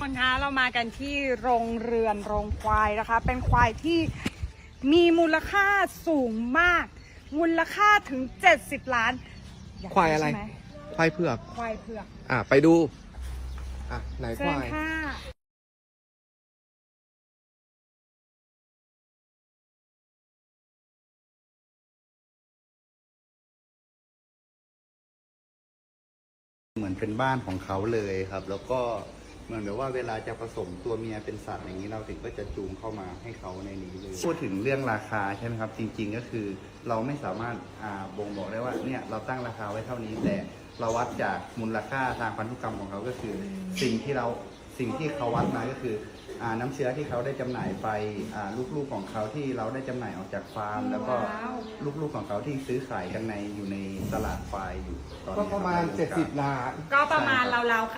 คนคะเรามากันที่โรงเรือนโรงควายนะคะ เป็นควายที่มีมูลค่าสูงมาก มูลค่าถึง 70 ล้านกควายอะไร ใช่หมควายเผือก ควายเผือกอะ ไปดู อะ ไหนคเชิญวาย ค่ะเหมือนเป็นบ้านของเขาเลยครับ แล้วก็ เหมือนแบบว่าเวลาจะผสมตัวเมียเป็นสัตว์อย่างนี้เราถึงก็จะจูงเข้ามาให้เขาในนี้เลยพูดถึงเรื่องราคาใช่ไหมครับ จริง ๆ ก็คือเราไม่สามารถอ่าบ่งบอกได้ว่าเนี่ยเราตั้งราคาไว้เท่านี้แต่เราวัดจากมูลค่าทางพันธุกรรมของเขาก็คือ สิ่งที่เราสิ่งที่เขาวัดมาก็คืออ่าน้ำเชื้อที่เขาได้จำหน่ายไปอ่าลูกๆของเขาที่เราได้จำหน่ายออกจากฟาร์ม แล้วก็ว้าวลูกๆของเขาที่ซื้อขายกันในอยู่ในตลาดควายอยู่ตอนก็นี้ประมาณคบ70 ล้าน ก็ประมาณเราๆ